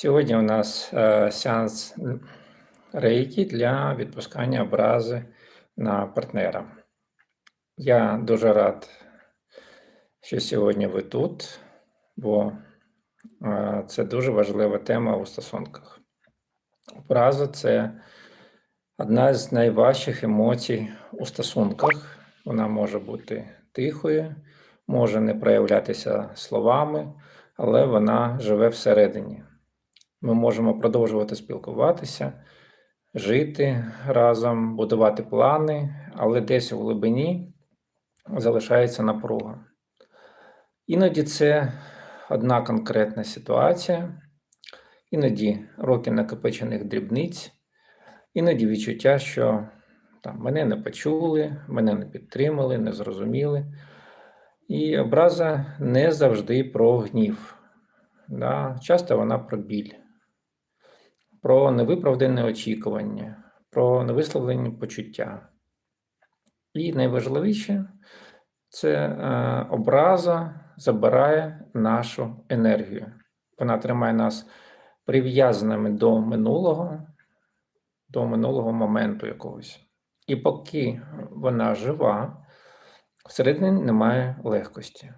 Сьогодні у нас е, сеанс рейки для відпускання образи на партнера. Я дуже рад, що сьогодні ви тут, бо е, це дуже важлива тема у стосунках. Образа це одна з найважчих емоцій у стосунках. Вона може бути тихою, може не проявлятися словами, але вона живе всередині. Ми можемо продовжувати спілкуватися, жити разом, будувати плани, але десь у глибині залишається напруга. Іноді це одна конкретна ситуація, іноді роки накопичених дрібниць, іноді відчуття, що там, мене не почули, мене не підтримали, не зрозуміли. І образа не завжди про гнів. Да? Часто вона про біль про невиправдане очікування, про невисловлені почуття. І найважливіше це е, образа забирає нашу енергію. Вона тримає нас прив'язаними до минулого, до минулого моменту якогось. І поки вона жива, всередині немає легкості.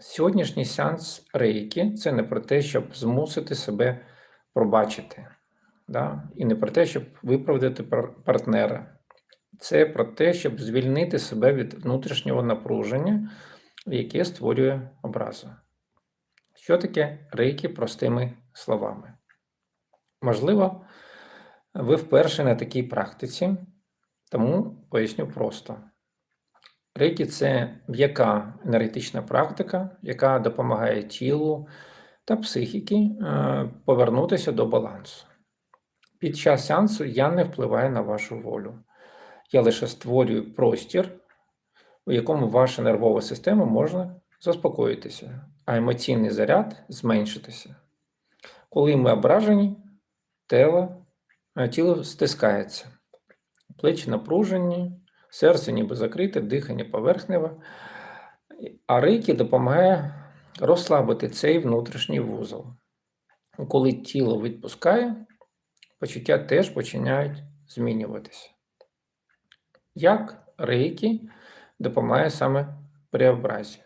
Сьогоднішній сеанс рейки це не про те, щоб змусити себе пробачити да? і не про те, щоб виправдати партнера. Це про те, щоб звільнити себе від внутрішнього напруження, яке створює образу. Що таке рейки простими словами? Можливо, ви вперше на такій практиці, тому поясню просто. Рейки це м'яка енергетична практика, яка допомагає тілу та психіки е, повернутися до балансу. Під час сеансу я не впливаю на вашу волю. Я лише створюю простір, у якому ваша нервова система може заспокоїтися, а емоційний заряд зменшитися. Коли ми ображені, тіло, е, тіло стискається, плечі напружені, серце ніби закрите, дихання поверхневе, а рейки допомагає розслабити цей внутрішній вузол. Коли тіло відпускає, почуття теж починають змінюватися. Як рейки допомагає саме преобразі?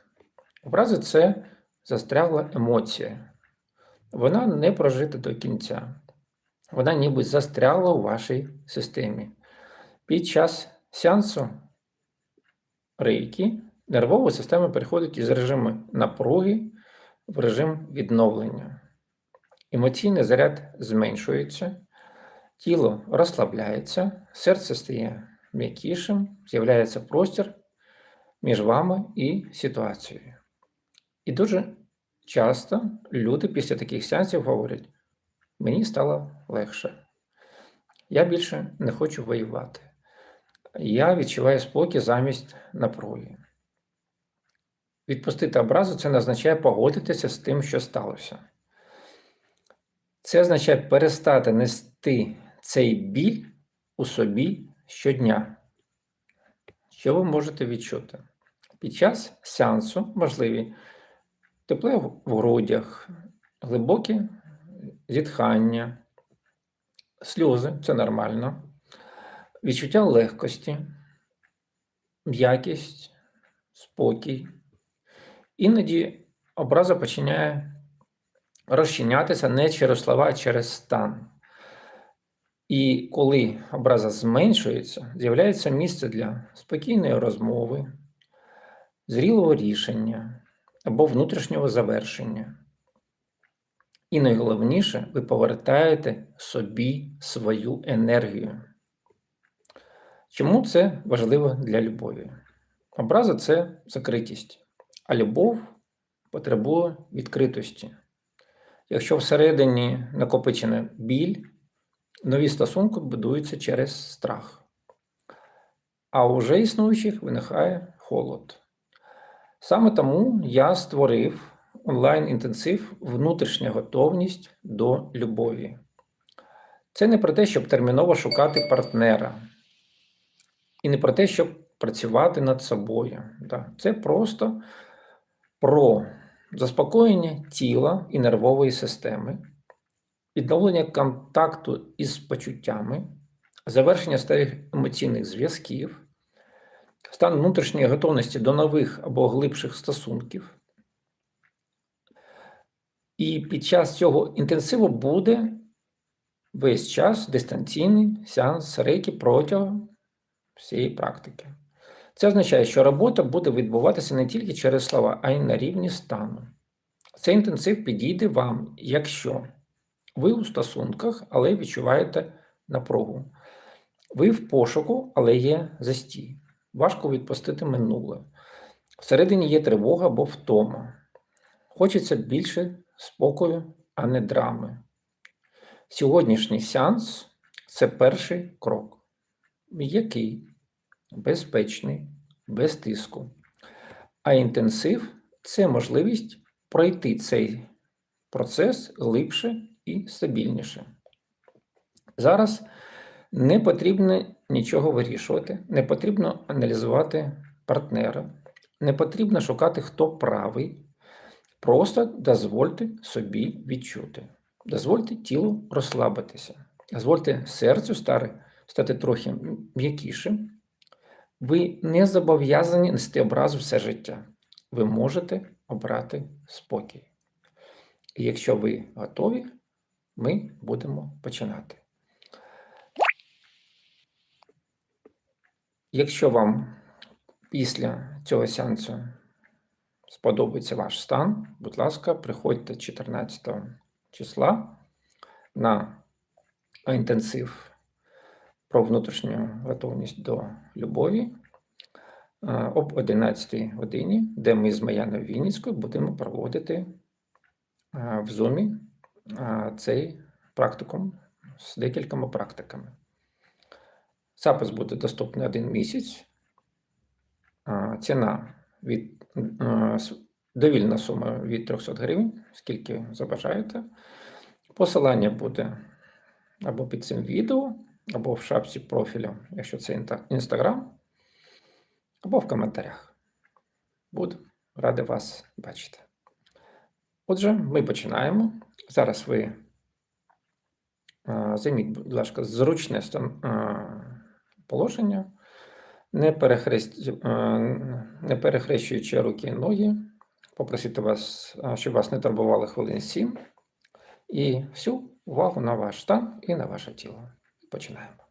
Образи це застрягла емоція. Вона не прожита до кінця. Вона ніби застрягла у вашій системі. Під час сеансу рейки нервова система переходить із режиму напруги в режим відновлення. Емоційний заряд зменшується, тіло розслабляється, серце стає м'якішим, з'являється простір між вами і ситуацією. І дуже часто люди після таких сеансів говорять: мені стало легше. Я більше не хочу воювати. Я відчуваю спокій замість напруги. Відпустити образу це не означає погодитися з тим, що сталося. Це означає перестати нести цей біль у собі щодня. Що ви можете відчути? Під час сеансу можливі тепле в грудях, глибокі зітхання, сльози це нормально, відчуття легкості, м'якість, спокій. Іноді образа починає розчинятися не через слова, а через стан. І коли образа зменшується, з'являється місце для спокійної розмови, зрілого рішення або внутрішнього завершення. І найголовніше, ви повертаєте собі свою енергію. Чому це важливо для любові? Образа це закритість, а любов потребує відкритості. Якщо всередині накопичена біль, нові стосунки будуються через страх, а у вже існуючих виникає холод. Саме тому я створив онлайн-інтенсив внутрішня готовність до любові. Це не про те, щоб терміново шукати партнера, і не про те, щоб працювати над собою. Це просто про заспокоєння тіла і нервової системи відновлення контакту із почуттями, завершення старих емоційних зв'язків, стан внутрішньої готовності до нових або глибших стосунків. І під час цього інтенсиву буде весь час дистанційний сеанс рейки протягом всієї практики. Це означає, що робота буде відбуватися не тільки через слова, а й на рівні стану. Цей інтенсив підійде вам, якщо ви у стосунках, але відчуваєте напругу. Ви в пошуку, але є застій. Важко відпустити минуле. Всередині є тривога або втома. Хочеться більше спокою, а не драми. Сьогоднішній сеанс це перший крок. М'який, безпечний, без тиску. А інтенсив це можливість пройти цей процес глибше і стабільніше. Зараз не потрібно нічого вирішувати, не потрібно аналізувати партнера, не потрібно шукати, хто правий. Просто дозвольте собі відчути. Дозвольте тілу розслабитися. Дозвольте серцю стати, стати трохи м'якішим. Ви не зобов'язані нести образу все життя. Ви можете обрати спокій. І якщо ви готові, ми будемо починати. Якщо вам після цього сеансу сподобається ваш стан, будь ласка, приходьте 14 числа на інтенсив про внутрішню готовність до любові е, об 11 годині, де ми з Маяною Вінницькою будемо проводити е, в е, цей практикум з декількома практиками. Запис буде доступний один місяць. Ціна від довільна сума від 300 гривень, скільки забажаєте. Посилання буде або під цим відео, або в шапці профілю, якщо це Інстаграм, або в коментарях. Буду радий вас бачити. Отже, ми починаємо. Зараз ви займіть, будь ласка, зручне положення, не, перехрест... не перехрещуючи руки і ноги. Попросити вас, щоб вас не турбували хвилин 7. І всю увагу на ваш стан і на ваше тіло. Починаємо.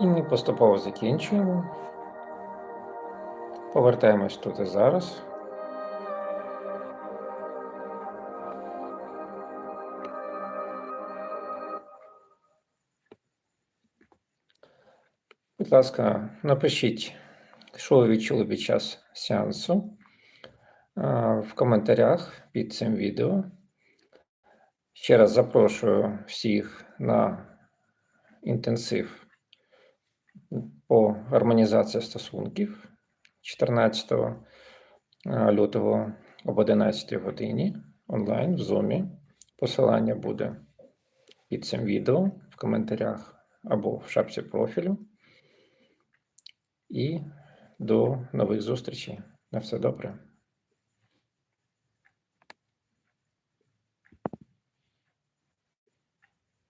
І ми поступово закінчуємо. Повертаємось тут і зараз. Будь ласка, напишіть, що ви відчули під час сеансу в коментарях під цим відео. Ще раз запрошую всіх на інтенсив по гармонізації стосунків 14 лютого об 11 годині онлайн в Zoom. Посилання буде під цим відео в коментарях або в шапці профілю. І до нових зустрічей. На все добре.